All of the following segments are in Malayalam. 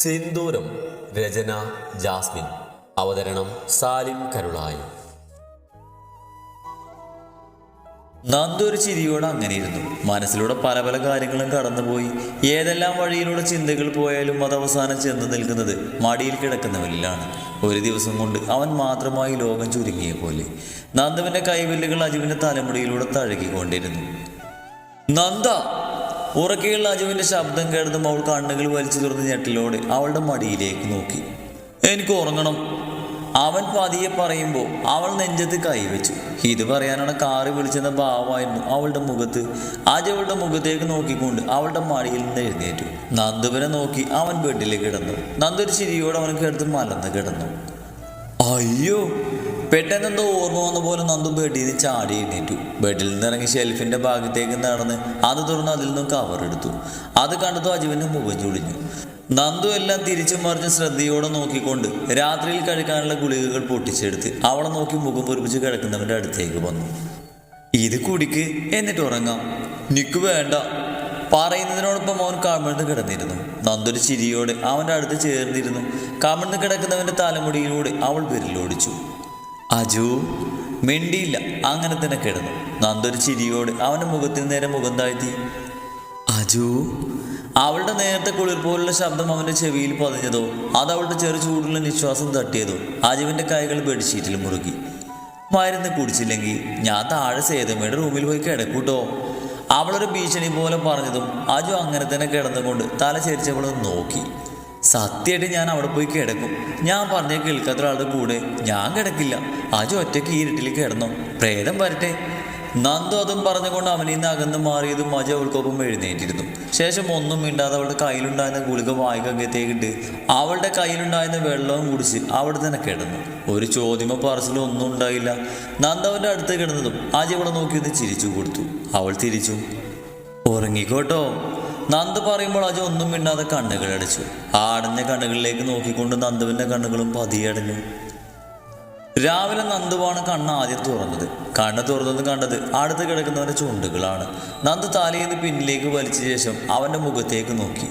സിന്ദൂരം രചന ജാസ്മിൻ. അവതരണം സാലിം കരുളായി. നന്ദു ഒരു ചിരിയോടെ അങ്ങനെ ഇരുന്നു മനസ്സിലൂടെ പല പല കാര്യങ്ങളും കടന്നുപോയി. ഏതെല്ലാം വഴിയിലൂടെ ചിന്തകൾ പോയാലും അത് അവസാനം ചെന്ന് നിൽക്കുന്നത് മടിയിൽ കിടക്കുന്നവരിലാണ് ഒരു ദിവസം കൊണ്ട് അവൻ മാത്രമായി ലോകം ചുരുങ്ങിയ പോലെ. നന്ദുവിന്റെ കൈവില്ലുകൾ അജുവിന്റെ തലമുടിയിലൂടെ തഴകിക്കൊണ്ടിരുന്നു. നന്ദ! ഉറക്കെയുള്ള അജുവിന്റെ ശബ്ദം കേട്ടതും അവൾ കണ്ണുകൾ വലിച്ചു തുറന്ന് ഞെട്ടിലോടെ അവളുടെ മടിയിലേക്ക് നോക്കി. എനിക്ക് ഉറങ്ങണം അവൻ പതിയെ പറയുമ്പോൾ അവൾ നെഞ്ചത്ത് കൈവച്ചു. ഇത് പറയാനാണ് കാറ് വിളിച്ചെന്ന ഭാവമായിരുന്നു അവളുടെ മുഖത്ത്. അജ് അവളുടെ മുഖത്തേക്ക് നോക്കിക്കൊണ്ട് അവളുടെ മടിയിൽ നിന്ന് എഴുന്നേറ്റു. നന്ദുവിനെ നോക്കി അവൻ ബെഡിൽ കിടന്നു. നന്ദു ഒരു ചിരിയോടെ അവനക്ക് എടുത്ത് മലന്ന് കിടന്നു. അയ്യോ പെട്ടെന്ന് എന്തോ ഓർമ്മ വന്ന പോലെ നന്ദു ബെഡിൽ നിന്ന് ചാടി എഴുന്നേറ്റു ബെഡിൽ നിന്ന് ഇറങ്ങി ഷെൽഫിന്റെ ഭാഗത്തേക്ക് നടന്ന് അത് തുറന്ന് അതിൽ നിന്നും കവർ എടുത്തു. അത് കണ്ടതോ അജുവിന്റെ മുഖം ചുളിഞ്ഞു. നന്ദു എല്ലാം തിരിച്ചു മറിഞ്ഞ് ശ്രദ്ധയോടെ നോക്കിക്കൊണ്ട് രാത്രിയിൽ കഴിക്കാനുള്ള ഗുളികകൾ പൊട്ടിച്ചെടുത്ത് അവളെ നോക്കി മുഖം പൊരിപ്പിച്ച് കിടക്കുന്നവന്റെ അടുത്തേക്ക് വന്നു. ഇത് കുടിക്ക് എന്നിട്ട് ഉറങ്ങാം. നിക്ക് വേണ്ട. പറയുന്നതിനോടൊപ്പം അവൻ കമിഴ്ന്ന് കിടന്നിരുന്നു. നന്ദൊരു ചിരിയോടെ അവന്റെ അടുത്ത് ചേർന്നിരുന്നു. കമിഴ്ന്ന് കിടക്കുന്നവന്റെ തലമുടിയിലൂടെ അവൾ വിരലോടിച്ചു. അജു മിണ്ടിയില്ല. അങ്ങനെ തന്നെ കിടന്നു. നന്ദൊരു ചിരിയോട് അവന്റെ മുഖത്തിന് നേരെ മുഖം താഴ്ത്തി. അജു അവളുടെ നേരത്തെ കുളിർ പോലുള്ള ശബ്ദം അവന്റെ ചെവിയിൽ പതിഞ്ഞതോ അത് അവളുടെ ചെറു ചൂടുള്ള നിശ്വാസം തട്ടിയതോ അജുവിന്റെ കൈകൾ ബെഡ്ഷീറ്റിൽ മുറുകി. മരുന്ന് കുടിച്ചില്ലെങ്കിൽ ഞാൻ താഴെ സേതമ്മയുടെ റൂമിൽ പോയി കിടക്കൂട്ടോ. അവളൊരു ഭീഷണി പോലെ പറഞ്ഞതും അജു അങ്ങനെ തന്നെ കിടന്നുകൊണ്ട് തല ചരിച്ചവളൊന്ന് നോക്കി. സത്യമായിട്ട് ഞാൻ അവിടെ പോയി കിടക്കും. ഞാൻ പറഞ്ഞ കേൾക്കാത്ത ഒരാളുടെ കൂടെ. ഞാൻ കിടക്കില്ല. അജു ഒറ്റയ്ക്ക് ഈ ഇരുട്ടിൽ കിടന്നോ. പ്രേതം വരട്ടെ. നന്ദു അതും പറഞ്ഞുകൊണ്ട് അവനിൽ നിന്ന് അകന്ന് മാറിയതും അജു അവൾക്കൊപ്പം എഴുന്നേറ്റിരുന്നു. ശേഷം ഒന്നും മിണ്ടാതെ അവളുടെ കയ്യിലുണ്ടായിരുന്ന ഗുളിക വായിക്കകത്തേക്കിട്ട് അവളുടെ കയ്യിലുണ്ടായിരുന്ന വെള്ളവും കുടിച്ച് അവിടെ തന്നെ കിടന്നു. ഒരു ചോദ്യമോ പറച്ചിലോ ഒന്നും ഉണ്ടായില്ല. നന്ദ അവന്റെ അടുത്ത് കിടന്നതും അജു അവളെ നോക്കി ഒന്ന് ചിരിച്ചു കൊടുത്തു. അവൾ തിരിച്ചു. ഉറങ്ങിക്കോട്ടോ നന്ദ് പറയുമ്പോൾ അജു ഒന്നും മിണ്ടാതെ കണ്ണുകൾ ആടഞ്ഞ കണ്ണുകളിലേക്ക് നോക്കിക്കൊണ്ട് നന്ദുവിന്റെ കണ്ണുകളും പതിയടഞ്ഞു രാവിലെ നന്ദുവാണ് കണ്ണ് ആദ്യം തുറന്നത്. കണ്ണ് തുറന്നത് കണ്ടത് അടുത്ത് കിടക്കുന്നവന്റെ ചുണ്ടുകളാണ്. നന്ദു തലയിൽ പിന്നിലേക്ക് വലിച്ച ശേഷം അവന്റെ മുഖത്തേക്ക് നോക്കി.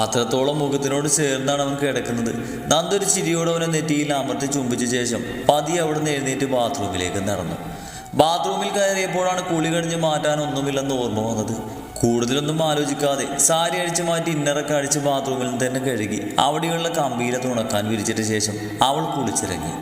അത്രത്തോളം മുഖത്തിനോട് ചേർന്നാണ് അവൻ കിടക്കുന്നത്. നന്ദു ഒരു ചിരിയോടെ അവനെ നെറ്റിയിൽ അമർത്തി ചുംബിച്ച ശേഷം പതി അവിടുന്ന് എഴുന്നേറ്റ് ബാത്റൂമിലേക്ക് നടന്നു. ബാത്റൂമിൽ കയറിയപ്പോഴാണ് കുളി കഴിഞ്ഞ് മാറ്റാൻ ഒന്നുമില്ലെന്ന് ഓർമ്മ വന്നത്. കൂടുതലൊന്നും ആലോചിക്കാതെ സാരി അഴിച്ചു മാറ്റി ഇന്നറൊക്കെ അഴിച്ച് ബാത്റൂമിൽ തന്നെ കഴുകി അവിടെയുള്ള കമ്പിയിലെ തുണക്കാൻ വിരിച്ചിട്ട് ശേഷം അവൾ കുളിച്ചിറങ്ങി.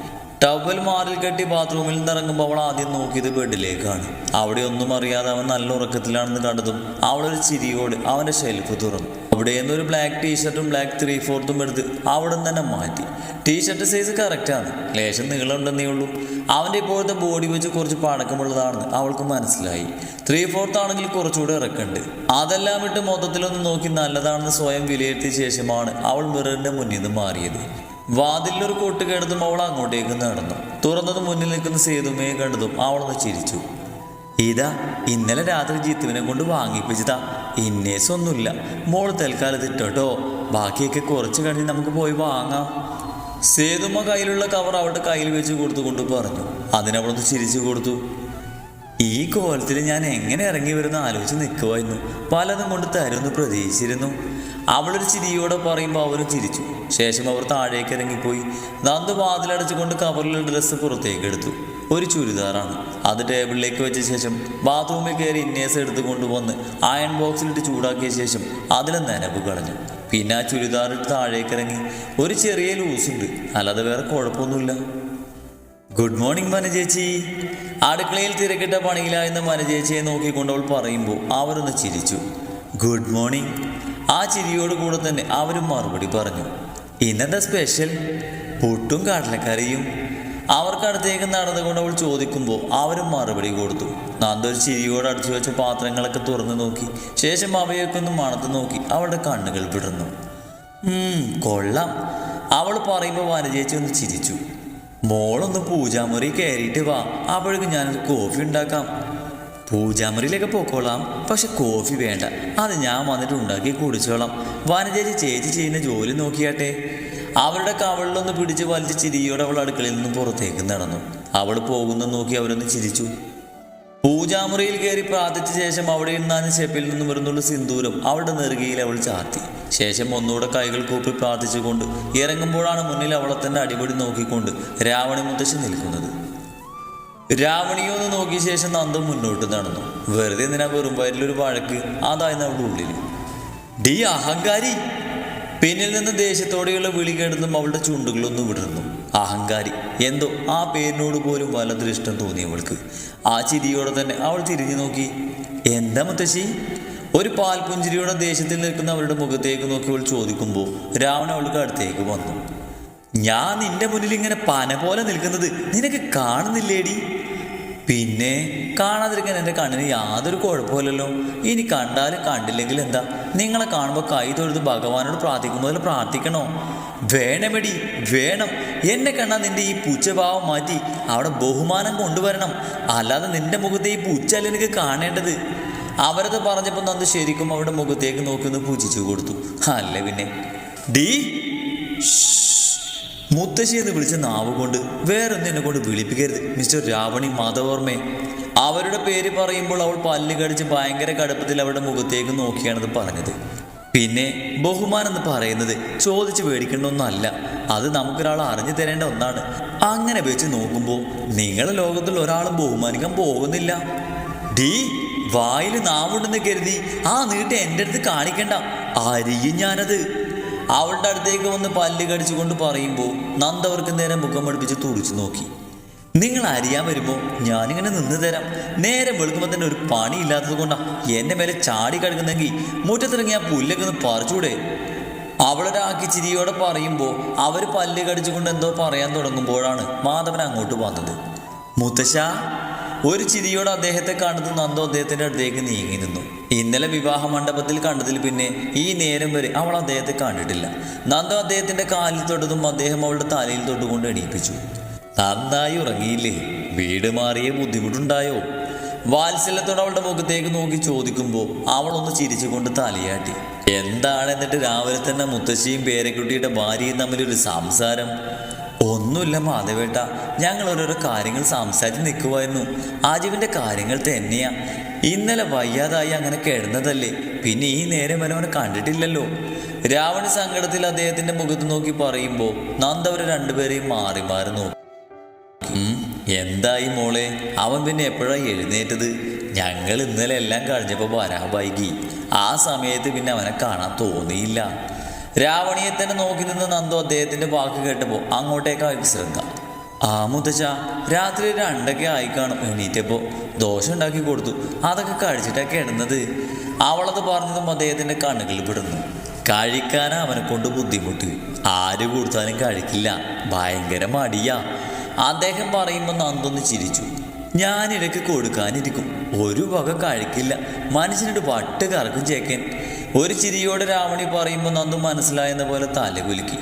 ടവൽ മാറിൽ കെട്ടി ബാത്റൂമിൽ നിന്ന് ഇറങ്ങുമ്പോൾ അവൾ ആദ്യം നോക്കിയത് ബെഡിലേക്കാണ്. അവിടെ ഒന്നും അറിയാതെ അവൻ നല്ല ഉറക്കത്തിലാണെന്ന് കണ്ടതും അവളൊരു ചിരിയോട് അവന്റെ ഷെൽഫ് തുറന്നു. അവിടെ നിന്ന് ഒരു ബ്ലാക്ക് ടീഷർട്ടും ബ്ലാക്ക് ത്രീ ഫോർത്തും എടുത്ത് അവിടെ നിന്ന് തന്നെ മാറ്റി. ടീഷർട്ട് സൈസ് കറക്റ്റാണ് ലേശം നീളമുണ്ടെന്നേ ഉള്ളൂ. അവന്റെ ഇപ്പോഴത്തെ ബോഡി വെച്ച് കുറച്ച് പഴക്കമുള്ളതാണെന്ന് അവൾക്ക് മനസ്സിലായി. ത്രീ ഫോർത്ത് ആണെങ്കിൽ കുറച്ചുകൂടെ ഇറക്കുന്നുണ്ട് അതെല്ലാം വിട്ട് മൊത്തത്തിലൊന്ന് നോക്കി നല്ലതാണെന്ന് സ്വയം വിലയിരുത്തിയ ശേഷമാണ് അവൾ മിററിന്റെ മുന്നിൽ നിന്ന് മാറിയത്. വാതിലൊരു കൊട്ട് കേട്ടതും അവൾ അങ്ങോട്ടേക്ക് നടന്നു. തുറന്നത് മുന്നിൽ നിൽക്കുന്ന സേതുമയെ കണ്ടതും അവളൊന്ന് ചിരിച്ചു. ഇതാ ഇന്നലെ രാത്രി ജിത്തുവിനെ കൊണ്ട് വാങ്ങിപ്പിച്ചതാ. ഇന്നേസൊന്നുമില്ല മോൾ തൽക്കാലത്ത് ഇട്ടോട്ടോ ബാക്കിയൊക്കെ കുറച്ച് കഴിഞ്ഞ് നമുക്ക് പോയി വാങ്ങാം. സേതുമ്മ കയ്യിലുള്ള കവർ അവളുടെ കയ്യിൽ വെച്ച് കൊടുത്തുകൊണ്ട് പറഞ്ഞു. അതിനവളൊന്ന് ചിരിച്ചു കൊടുത്തു. ഈ കോലത്തിൽ ഞാൻ എങ്ങനെ ഇറങ്ങി വരുന്ന ആലോചിച്ച് നിൽക്കുമായിരുന്നു പലതും കൊണ്ട് തരുമെന്ന് പ്രതീക്ഷിച്ചിരുന്നു. അവളൊരു ചിരിയോടെ പറയുമ്പോൾ അവരും ചിരിച്ചു. ശേഷം അവർ താഴേക്ക് ഇറങ്ങിപ്പോയി. നന്ദു വാതിലടച്ചുകൊണ്ട് കവറിലെ ഡ്രസ്സ് പുറത്തേക്ക് എടുത്തു. ഒരു ചുരിദാറാണ്. അത് ടേബിളിലേക്ക് വെച്ച ശേഷം ബാത്റൂമിൽ കയറി ഇന്നേസ് എടുത്തു കൊണ്ടുവന്ന് അയൺ ബോക്സിലിട്ട് ചൂടാക്കിയ ശേഷം അതിലെ നനവ് കളഞ്ഞു. പിന്നെ ആ ചുരിദാറിട്ട് താഴേക്കിറങ്ങി ഒരു ചെറിയ ലൂസുണ്ട് അല്ലാതെ വേറെ കുഴപ്പമൊന്നുമില്ല. ഗുഡ് മോർണിംഗ് മനചേച്ചി അടുക്കളയിൽ തിരക്കിട്ട പണിയിലായിരുന്ന മനചേച്ചിയെ നോക്കിക്കൊണ്ട് അവൾ പറയുമ്പോൾ അവരൊന്ന് ചിരിച്ചു. ഗുഡ് മോർണിംഗ് ആ ചിരിയോട് കൂടെ തന്നെ അവരും മറുപടി പറഞ്ഞു. ഇന്നത്തെ സ്പെഷ്യൽ പുട്ടും കടലക്കറിയും അവർക്കടുത്തേക്ക് നടന്നുകൊണ്ട് അവൾ ചോദിക്കുമ്പോൾ അവരും മറുപടി കൊടുത്തു. നന്ദൊരു ചിരിയോട് അടിച്ചു വെച്ച പാത്രങ്ങളൊക്കെ തുറന്നു നോക്കി. ശേഷം അവയൊക്കെ ഒന്ന് മണത്ത് നോക്കി അവളുടെ കണ്ണുകൾ വിടർന്നു. കൊള്ളാം. അവൾ പറയുമ്പോൾ വനചേച്ചി ഒന്ന് ചിരിച്ചു. മോളൊന്ന് പൂജാമുറി കയറിയിട്ട് വാ. അപ്പോഴേക്കും ഞാനൊരു കോഫി ഉണ്ടാക്കാം. പൂജാമുറിയിലേക്ക് പോക്കോളാം. പക്ഷെ കോഫി വേണ്ട. അത് ഞാൻ വന്നിട്ട് ഉണ്ടാക്കി കുടിച്ചോളാം. വനചേച്ചി ചേച്ചി ചെയ്യുന്ന ജോലി നോക്കിയാട്ടെ. അവളുടെ കവളിലൊന്ന് പിടിച്ച് വലിച്ച് ചിരിയോടെ അവൾ അടുക്കളയിൽ നിന്നും പുറത്തേക്ക് നടന്നു. അവൾ പോകുന്ന നോക്കി അവരൊന്ന് ചിരിച്ചു. പൂജാമുറിയിൽ കയറി പ്രാർത്ഥിച്ച ശേഷം അവിടെ ഇരുന്നാൻ ഷെപ്പിൽ നിന്നും വരുന്നുള്ള സിന്ദൂരം അവളുടെ നെറുകയിൽ അവൾ ചാർത്തി. ശേഷം ഒന്നുകൂടെ കൈകൾ കൂപ്പി പ്രാർത്ഥിച്ചുകൊണ്ട് ഇറങ്ങുമ്പോഴാണ് മുന്നിൽ അവളെ തന്നെ അടിപൊളി നോക്കിക്കൊണ്ട് രാവണി മുത്തശ്ശി നിൽക്കുന്നത്. രാവണിയോ എന്ന് നോക്കിയ ശേഷം നന്ദ മുന്നോട്ട് നടന്നു. വെറുതെ എന്തിനാ വെറും വയറ്റിലൊരു വഴക്ക്? അതായിരുന്നു അവളുടെ ഉള്ളിൽ ഡി അഹങ്കാരി! പിന്നിൽ നിന്ന് ദേഷ്യത്തോടെയുള്ള വിളി കേട്ടതും അവളുടെ ചുണ്ടുകളൊന്നും വിടർന്നു. അഹങ്കാരി. എന്തോ ആ പേരിനോട് പോലും വലതൊരു ഇഷ്ടം തോന്നി അവൾക്ക്. ആ ചിരിയോടെ തന്നെ അവൾ തിരിഞ്ഞു നോക്കി. എന്താ മുത്തശ്ശി? ഒരു പാൽപുഞ്ചിരിയുടെ ദേഷ്യത്തിൽ നിൽക്കുന്ന അവളുടെ മുഖത്തേക്ക് നോക്കി അവൾ ചോദിക്കുമ്പോൾ രാവണ അവൾക്ക് അടുത്തേക്ക് വന്നു. ഞാൻ നിന്റെ മുന്നിൽ ഇങ്ങനെ പന പോലെ നിൽക്കുന്നത് നിനക്ക് കാണുന്നില്ലേടി? പിന്നെ കാണാതിരിക്കാൻ എന്റെ കണ്ണിന് യാതൊരു കുഴപ്പമില്ലല്ലോ. ഇനി കണ്ടാലും കണ്ടില്ലെങ്കിൽ എന്താ? നിങ്ങളെ കാണുമ്പോൾ കൈ തൊഴുത് ഭഗവാനോട് പ്രാർത്ഥിക്കുമ്പോൾ പ്രാർത്ഥിക്കണോ? വേണമെടി വേണം. എന്നെ കണ്ടാൽ നിന്റെ ഈ പുച്ഛഭാവം മാറ്റി അവിടെ ബഹുമാനം കൊണ്ടുവരണം. അല്ലാതെ നിന്റെ മുഖത്തെ ഈ പുച്ഛല്ല എനിക്ക് കാണേണ്ടത്. അവരത് പറഞ്ഞപ്പോൾ നന്ദി ശരിക്കും അവരുടെ മുഖത്തേക്ക് നോക്കി ഒന്ന് പൂജിച്ചു കൊടുത്തു. അല്ല പിന്നെ? ഡീ മുത്തശ്ശി എന്ന് വിളിച്ച നാവ് കൊണ്ട് വേറൊന്നും എന്നെ കൊണ്ട് വിളിപ്പിക്കരുത്. മിസ്റ്റർ രാവണി മാധവർമ്മേ. അവരുടെ പേര് പറയുമ്പോൾ അവൾ പല്ല് കടിച്ച് ഭയങ്കര കടുപ്പത്തിൽ അവരുടെ മുഖത്തേക്ക് നോക്കിയാണത് പറഞ്ഞത്. പിന്നെ ബഹുമാനം എന്ന് പറയുന്നത് ചോദിച്ച് മേടിക്കേണ്ട ഒന്നല്ല അത് നമുക്കൊരാൾ അറിഞ്ഞു തരേണ്ട ഒന്നാണ്. അങ്ങനെ വെച്ച് നോക്കുമ്പോൾ നിങ്ങളെ ലോകത്തിൽ ഒരാളും ബഹുമാനിക്കാൻ പോകുന്നില്ല. ഡീ വായിൽ നാവുണ്ടെന്ന് കരുതി ആ നീട്ട് എന്റെ അടുത്ത് കാണിക്കണ്ട. അരിയും ഞാനത് അവളുടെ അടുത്തേക്ക് വന്ന് പല്ല് കടിച്ചുകൊണ്ട് പറയുമ്പോൾ നന്ദ അവർക്ക് നേരെ മുഖം അടുപ്പിച്ച് തുടിച്ചു നോക്കി. നിങ്ങൾ അറിയാൻ വരുമ്പോൾ ഞാനിങ്ങനെ നിന്ന് തരാം. നേരെ വെളുക്കുമ്പോൾ തന്നെ ഒരു പണി ഇല്ലാത്തത് കൊണ്ടാണ് എന്റെ മേലെ ചാടി കിടക്കുന്നെങ്കിൽ മുറ്റത്തിറങ്ങി ആ പുല്ലൊക്കെ ഒന്ന് പറിച്ചൂടെ? അവളൊരാക്കി ചിരിയോടെ പറയുമ്പോൾ അവർ പല്ല് കടിച്ചുകൊണ്ട് എന്തോ പറയാൻ തുടങ്ങുമ്പോഴാണ് മാധവൻ അങ്ങോട്ട് വന്നത്. മുത്തശ്ശ ഒരു ചിരിയോടെ അദ്ദേഹത്തെ കണ്ടത് നന്ദോ അദ്ദേഹത്തിന്റെ അടുത്തേക്ക് നീങ്ങി നിന്നു ഇന്നലെ വിവാഹ മണ്ഡപത്തിൽ കണ്ടതിൽ പിന്നെ ഈ നേരം വരെ അവൾ അദ്ദേഹത്തെ കണ്ടിട്ടില്ല. നന്ദോ അദ്ദേഹത്തിന്റെ കാലിൽ തൊട്ടതും അദ്ദേഹം അവളുടെ തലയിൽ തൊട്ടുകൊണ്ട് എണീപ്പിച്ചു. നന്നായി ഉറങ്ങിയില്ലേ? വീട് മാറിയ ബുദ്ധിമുട്ടുണ്ടായോ? വാത്സല്യത്തോടെ അവളുടെ മുഖത്തേക്ക് നോക്കി ചോദിക്കുമ്പോൾ അവളൊന്ന് ചിരിച്ചുകൊണ്ട് തലയാട്ടി. എന്താണ് എന്നിട്ട് രാവിലെ തന്നെ മുത്തശ്ശിയും പേരക്കുട്ടിയുടെ ഭാര്യയും തമ്മിലൊരു സംസാരം? ഒന്നുമില്ല മാധവേട്ട. ഞങ്ങൾ ഓരോരോ കാര്യങ്ങൾ സംസാരിച്ച് നിൽക്കുമായിരുന്നു ആജീവിന്റെ കാര്യങ്ങൾ തന്നെയാ. ഇന്നലെ വയ്യാതായി അങ്ങനെ കിടന്നതല്ലേ. പിന്നെ ഈ നേരം വരെ അവനെ കണ്ടിട്ടില്ലല്ലോ. രാവണ സങ്കടത്തിൽ അദ്ദേഹത്തിന്റെ മുഖത്ത് നോക്കി പറയുമ്പോൾ നന്ദവരെ രണ്ടുപേരെയും മാറി മാറി നോക്കി. എന്തായി മോളെ? അവൻ പിന്നെ എപ്പോഴാ എഴുന്നേറ്റത്? ഞങ്ങൾ ഇന്നലെ എല്ലാം കഴിഞ്ഞപ്പോൾ വരാൻ വൈകി. ആ സമയത്ത് പിന്നെ അവനെ കാണാൻ തോന്നിയില്ല. രാവണിയെ തന്നെ നോക്കി നിന്ന് നന്ദു അദ്ദേഹത്തിന്റെ വാക്ക് കേട്ടപ്പോൾ അങ്ങോട്ടേക്കായി ശ്രദ്ധ ആ മുത്തച്ഛ രാത്രി രണ്ടൊക്കെ ആയി കാണും എണീറ്റപ്പോ ദോശ ഉണ്ടാക്കി കൊടുത്തു. അതൊക്കെ കഴിച്ചിട്ടൊക്കെ ഇടുന്നത്. അവളത് പറഞ്ഞതും അദ്ദേഹത്തിന്റെ കണ്ണുകളിൽ പെടുന്നു. കഴിക്കാനാ അവനെ കൊണ്ട് ബുദ്ധിമുട്ട്. ആര് കൊടുത്താലും കഴിക്കില്ല. ഭയങ്കര മടിയാ. അദ്ദേഹം പറയുമ്പോൾ നന്ദൊന്ന് ചിരിച്ചു. ഞാനിടയ്ക്ക് കൊടുക്കാനിരിക്കും. ഒരു വക കഴിക്കില്ല. മനുഷ്യനോട് വട്ട് കറക്കും ചേക്കൻ. ഒരു ചിരിയോടെ രാവണി പറയുമ്പോൾ നന്ദു മനസ്സിലായെന്ന പോലെ തലകുലുക്കി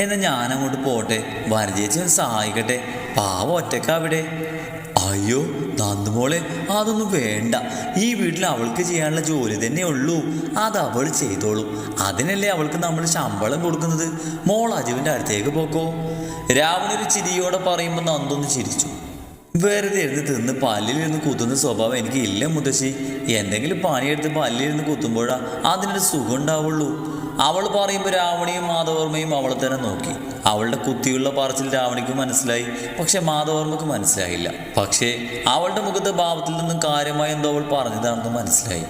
എന്നാൽ ഞാനങ്ങോട്ട് പോട്ടെ വനജേച്ചി ഒന്ന് സഹായിക്കട്ടെ പാവ ഒറ്റക്ക അവിടെ. അയ്യോ നന്ദുമോളെ അതൊന്നും വേണ്ട. ഈ വീട്ടിൽ അവൾക്ക് ചെയ്യാനുള്ള ജോലി തന്നെ ഉള്ളൂ. അത് അവൾ ചെയ്തോളൂ. അതിനല്ലേ അവൾക്ക് നമ്മൾ ശമ്പളം കൊടുക്കുന്നത്? മോൾ അജുവിന്റെ അടുത്തേക്ക് പോക്കോ. രാവണി ഒരു ചിരിയോടെ പറയുമ്പോൾ നന്ദൊന്ന് ചിരിച്ചു. വെറുതെ ഇരുന്ന് തിന്ന് പല്ലിലിരുന്ന് കുത്തുന്ന സ്വഭാവം എനിക്ക് ഇല്ല മുത്തശ്ശി. എന്തെങ്കിലും പണിയെടുത്ത് പല്ലിലിരുന്ന് കുത്തുമ്പോഴാ അതിനൊരു സുഖം ഉണ്ടാവുള്ളൂ അവൾ പറയുമ്പോൾ രാവണിയും മാധവർമ്മയും അവളെ തന്നെ നോക്കി. അവളുടെ കുത്തിയുള്ള പറച്ചിൽ രാവണിക്ക് മനസ്സിലായി. പക്ഷെ മാധവർമ്മക്ക് മനസ്സിലായില്ല. പക്ഷേ അവളുടെ മുഖത്തെ ഭാവത്തിൽ നിന്നും കാര്യമായി എന്തോ അവൾ പറഞ്ഞതാണെന്ന് മനസ്സിലായി.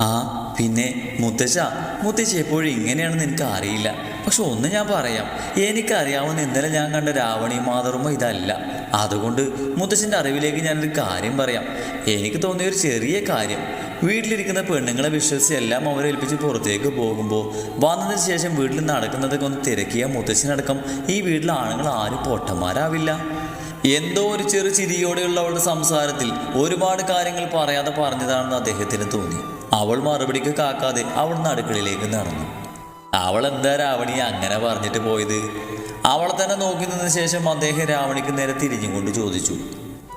ആ പിന്നെ മുത്തശ്ശ മുത്തശ്ശി എപ്പോഴും ഇങ്ങനെയാണെന്ന് എനിക്ക് അറിയില്ല. പക്ഷെ ഒന്ന് ഞാൻ പറയാം എനിക്കറിയാവുന്ന ഇന്നലെ ഞാൻ കണ്ട രാവണി മാതൃമ ഇതല്ല. അതുകൊണ്ട് മുത്തശ്ശന്റെ അറിവിലേക്ക് ഞാനൊരു കാര്യം പറയാം. എനിക്ക് തോന്നിയ ഒരു ചെറിയ കാര്യം വീട്ടിലിരിക്കുന്ന പെണ്ണുങ്ങളെ വിശ്വസിച്ച് എല്ലാം അവരെ ഏൽപ്പിച്ച് പുറത്തേക്ക് പോകുമ്പോൾ വന്നതിന് ശേഷം വീട്ടിൽ നടക്കുന്നതൊക്കെ ഒന്ന് തിരക്കിയ മുത്തശ്ശനടക്കം ഈ വീട്ടിലെ ആണുങ്ങൾ ആരും പൊട്ടന്മാരാവില്ല. എന്തോ ഒരു ചെറു ചിരിയോടെയുള്ള അവളുടെ സംസാരത്തിൽ ഒരുപാട് കാര്യങ്ങൾ പറയാതെ പറഞ്ഞതാണെന്ന് അദ്ദേഹത്തിന് തോന്നി. അവൾ മറുപടിക്ക് കാക്കാതെ അവൾ അടുക്കളയിലേക്ക് നടന്നു. അവൾ എന്താ രാവണി അങ്ങനെ പറഞ്ഞിട്ട് പോയത്? അവളെ തന്നെ നോക്കി നിന്ന ശേഷം അദ്ദേഹം രാവണിക്ക് നേരെ തിരിഞ്ഞും കൊണ്ട് ചോദിച്ചു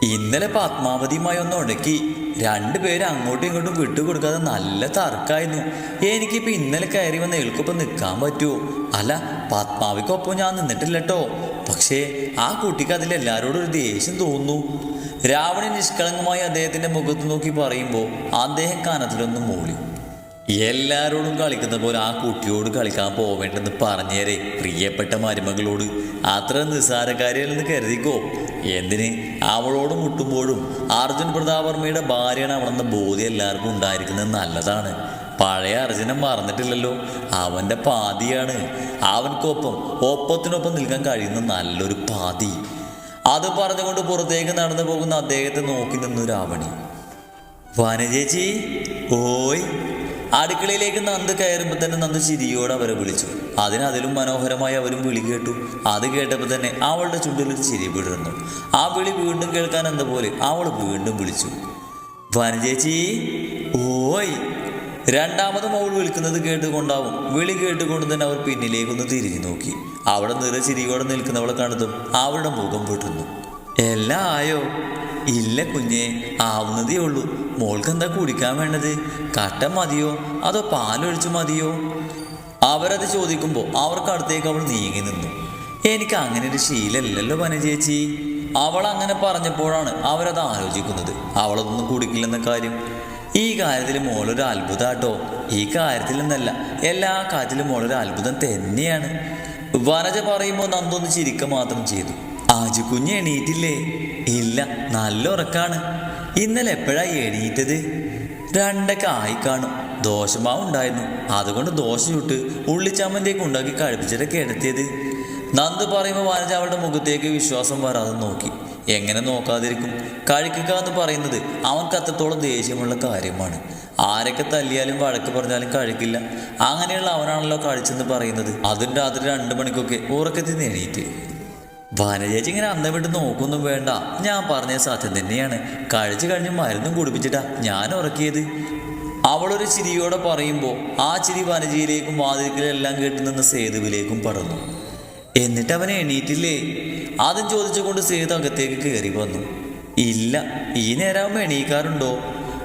ഇന്നലെ പത്മാവതിയുമായി ഒന്ന് ഉടക്കി രണ്ടുപേരും അങ്ങോട്ടും ഇങ്ങോട്ടും വിട്ടുകൊടുക്കാതെ നല്ല തർക്കായിരുന്നു. എനിക്കിപ്പോൾ ഇന്നലെ കയറി വന്ന എളുപ്പം നിൽക്കാൻ പറ്റുമോ? അല്ല പത്മാവിക്കൊപ്പം ഞാൻ നിന്നിട്ടില്ലട്ടോ പക്ഷേ ആ കുട്ടിക്ക് അതിൽ എല്ലാവരോടും ഒരു ദേഷ്യം തോന്നുന്നു. രാവണി നിഷ്കളങ്കമായി അദ്ദേഹത്തിന്റെ മുഖത്ത് നോക്കി പറയുമ്പോൾ അദ്ദേഹം കാനത്തിലൊന്നും മൂളി. എല്ലാരോടും കളിക്കുന്ന പോലെ ആ കുട്ടിയോട് കളിക്കാൻ പോവേണ്ടെന്ന് പറഞ്ഞേരെ പ്രിയപ്പെട്ട മരുമകളോട്. അത്ര നിസ്സാരക്കാരിയല്ലെന്ന് കരുതിക്കോ? എന്തിന്? അവളോട് മുട്ടുമ്പോഴും അർജുൻ പ്രതാപർമ്മയുടെ ഭാര്യയാണ് അവളെന്ന ബോധ്യം എല്ലാവർക്കും ഉണ്ടായിരിക്കുന്നത് നല്ലതാണ്. പഴയ അർജുനൻ മറന്നിട്ടില്ലല്ലോ. അവന്റെ പാതിയാണ്. അവൻക്കൊപ്പം ഒപ്പത്തിനൊപ്പം നിൽക്കാൻ കഴിയുന്ന നല്ലൊരു പാതി. അത് പറഞ്ഞുകൊണ്ട് പുറത്തേക്ക് നടന്നു പോകുന്ന അദ്ദേഹത്തെ നോക്കി നിന്നു രാവണി. വനചേച്ചി ഓയ്. അടുക്കളയിലേക്ക് നന്ദ് കയറുമ്പോൾ തന്നെ നന്ദ് ചിരിയോടെ അവരെ വിളിച്ചു. അതിനതിലും മനോഹരമായി അവരും വിളി കേട്ടു. അത് കേട്ടപ്പോൾ തന്നെ അവളുടെ ചുണ്ടിൽ ഒരു ചിരി വിടർന്നു ആ വിളി വീണ്ടും കേൾക്കാൻ എന്ന പോലെ അവൾ വീണ്ടും വിളിച്ചു. വനചേച്ചി ഓയ്. രണ്ടാമതും അവൾ വിളിക്കുന്നത് കേട്ടുകൊണ്ടാവും. വിളി കേട്ടുകൊണ്ട് തന്നെ അവർ പിന്നിലേക്കൊന്ന് തിരിഞ്ഞു നോക്കി. അവിടെ നിറ ചിരിയോടെ നിൽക്കുന്നവളെ കണ്ടതും അവളുടെ മുഖം പൊട്ടുന്നു. എല്ലാം ആയോ? ഇല്ല കുഞ്ഞെ ആവുന്നതേ ഉള്ളൂ. മോൾക്ക് എന്താ കുടിക്കാൻ വേണ്ടത്? കട്ട മതിയോ? അതോ പാലൊഴിച്ചു മതിയോ? അവരത് ചോദിക്കുമ്പോൾ അവർക്ക് അടുത്തേക്ക് അവൾ നീങ്ങി നിന്നു. എനിക്ക് അങ്ങനെ ഒരു ശീലമില്ലല്ലോ പന ചേച്ചി. അവൾ അങ്ങനെ പറഞ്ഞപ്പോഴാണ് അവരത് ആലോചിക്കുന്നത്. അവളതൊന്നും കുടിക്കില്ലെന്ന കാര്യം ഈ കാര്യത്തിൽ മോളൊരു അത്ഭുതാട്ടോ. ഈ കാര്യത്തിൽ നിന്നല്ല എല്ലാ കാര്യത്തിലും മോളൊരു അത്ഭുതം തന്നെയാണ്. വനജ പറയുമ്പോൾ നന്ദൊന്ന് ചിരിക്ക മാത്രം ചെയ്തു. ആജു കുഞ്ഞ് എണീറ്റില്ലേ? ഇല്ല നല്ല ഉറക്കാണ്. ഇന്നലെ എപ്പോഴാ എണീറ്റത്? രണ്ടൊക്കെ ആയി കാണും. ദോശമാവ് ഉണ്ടായിരുന്നു. അതുകൊണ്ട് ദോശ ചുട്ട് ഉള്ളിച്ചമ്മന്തിയൊക്കെ ഉണ്ടാക്കി കഴിപ്പിച്ചിട്ടൊക്കെ എടുത്തിയത് നന്ദ് പറയുമ്പോൾ വനജ അവളുടെ മുഖത്തേക്ക് വിശ്വാസം വരാതെ നോക്കി. എങ്ങനെ നോക്കാതിരിക്കും? കഴിക്കുക എന്ന് പറയുന്നത് അവർക്ക് അത്രത്തോളം ദേഷ്യമുള്ള കാര്യമാണ്. ആരൊക്കെ തല്ലിയാലും വഴക്ക് പറഞ്ഞാലും കഴിക്കില്ല. അങ്ങനെയുള്ള അവനാണല്ലോ കഴിച്ചെന്ന് പറയുന്നത്. അതും രാത്രി രണ്ട് മണിക്കൊക്കെ ഉറക്കത്തിൽ എണീറ്റ്. വനചേച്ചി ഇങ്ങനെ അന്നം വിട്ട് നോക്കൊന്നും വേണ്ട. ഞാൻ പറഞ്ഞ സത്യം തന്നെയാണ്. കഴിച്ചു കഴിഞ്ഞ് മരുന്നും കുടിപ്പിച്ചിട്ടാ ഞാൻ ഉറക്കിയത്. അവളൊരു ചിരിയോടെ പറയുമ്പോൾ ആ ചിരി വനജയിലേക്കും വാതിൽക്കലെല്ലാം കേട്ടു നിന്ന് സേതുവിലേക്കും പടർന്നു. എന്നിട്ട് അവൻ എണീറ്റില്ലേ? ആദ്യം ചോദിച്ചുകൊണ്ട് സേതു അകത്തേക്ക് കയറി വന്നു. ഇല്ല ഈ നേരാവുമ്പോൾ എണീക്കാറുണ്ടോ?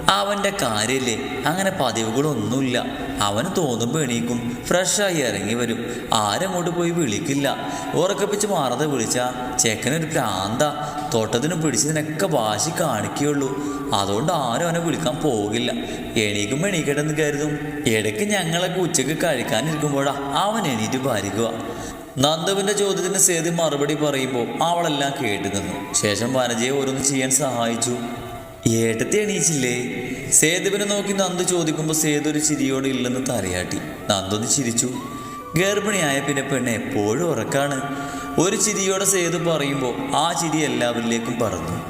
അവന്റെ കാര്യമില്ലേ അങ്ങനെ പതിവുകളൊന്നുമില്ല. അവന് തോന്നുമ്പോൾ എണീക്കും ഫ്രഷായി ഇറങ്ങി വരും. ആരങ്ങോട്ട് പോയി വിളിക്കില്ല. ഉറക്കപ്പിച്ച് മാറാതെ വിളിച്ചാൽ ചെക്കനൊരു പ്രാന്ത. തോട്ടത്തിനും പിടിച്ചതിനൊക്കെ വാശി കാണിക്കുകയുള്ളൂ. അതുകൊണ്ട് ആരും അവനെ വിളിക്കാൻ പോകില്ല. എണീക്കുമ്പോൾ എണീക്കട്ടെന്ന് കരുതും. ഇടയ്ക്ക് ഞങ്ങളൊക്കെ ഉച്ചയ്ക്ക് കഴിക്കാനിരിക്കുമ്പോഴാണ് അവൻ എണീറ്റ് ഭാരിക്കുക നന്ദുവിന്റെ ചോദ്യത്തിന് സേതു മറുപടി പറയുമ്പോൾ അവളെല്ലാം കേട്ടു നിന്നു. ശേഷം വനജയെ ഓരോന്ന് ചെയ്യാൻ സഹായിച്ചു. ഏട്ടത്തെ എണീച്ചില്ലേ? സേതുവിനെ നോക്കി നന്ദു ചോദിക്കുമ്പോൾ സേതു ഒരു ചിരിയോടെ ഇല്ലെന്ന് തലയാട്ടി. നന്ദൊന്ന് ചിരിച്ചു. ഗർഭിണിയായ പിന്നെ പെണ്ണ് എപ്പോഴും ഉറക്കാണ്. ഒരു ചിരിയോടെ സേതു പറയുമ്പോൾ ആ ചിരി എല്ലാവരിലേക്കും പറഞ്ഞു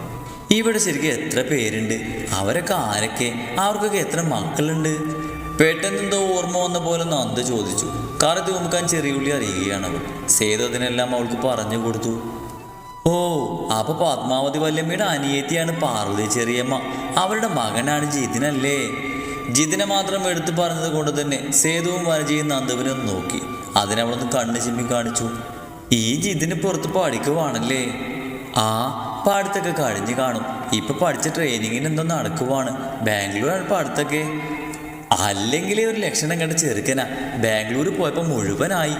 ഇവിടെ ശരിക്കും എത്ര പേരുണ്ട്? അവരൊക്കെ ആരൊക്കെ? അവർക്കൊക്കെ എത്ര മക്കളുണ്ട്? പെട്ടെന്നെന്തോ ഓർമ്മ വന്ന പോലെ നന്ദു ചോദിച്ചു. കറി ചെറിയ ചെറിയുള്ളി അറിയുകയാണ് അവൾ. സേതു അതിനെല്ലാം അവൾക്ക് പറഞ്ഞു കൊടുത്തു. ഓ അപ്പൊ പത്മാവതി വല്യമ്മയുടെ അനിയത്തിയാണ് പാർവതി ചെറിയമ്മ. അവരുടെ മകനാണ് ജിതിനല്ലേ? ജിതിനെ മാത്രം എടുത്തു പറഞ്ഞത് കൊണ്ട് തന്നെ സേതുവും വനജയും നന്ദുവിനും നോക്കി. അതിനവളൊന്ന് കണ്ണു ചിമ്മി കാണിച്ചു. ഈ ജിതിന് പുറത്ത് പഠിക്കുവാണല്ലേ? ആ പാടത്തൊക്കെ കഴിഞ്ഞു കാണും. ഇപ്പൊ പഠിച്ച ട്രെയിനിങ്ങിന് എന്തോ നടക്കുവാണ്. ബാംഗ്ലൂരാണ് പഠിത്തൊക്കെ. അല്ലെങ്കിൽ ഒരു ലക്ഷണം കണ്ട ചെറുക്കനാ. ബാംഗ്ലൂർ പോയപ്പോൾ മുഴുവനായി.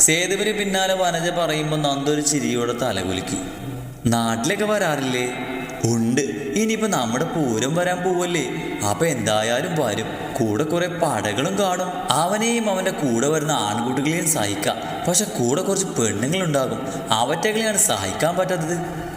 സേതുവിന് പിന്നാലെ വനജ പറയുമ്പോൾ നന്ദൊരു ചിരിയോടെ തലകുലുക്കി നാട്ടിലൊക്കെ വരാറില്ലേ? ഉണ്ട്. ഇനിയിപ്പോ നമ്മുടെ പൂരം വരാൻ പോവല്ലേ? അപ്പൊ എന്തായാലും വരും. കൂടെ കുറേ പടകളും കാണും. അവനെയും അവന്റെ കൂടെ വരുന്ന ആൺകുട്ടികളെയും സഹിക്കാം. പക്ഷെ കൂടെ കുറച്ച് പെണ്ണുങ്ങളുണ്ടാകും. അവറ്റകളെയാണ് സഹിക്കാൻ പറ്റാത്തത്.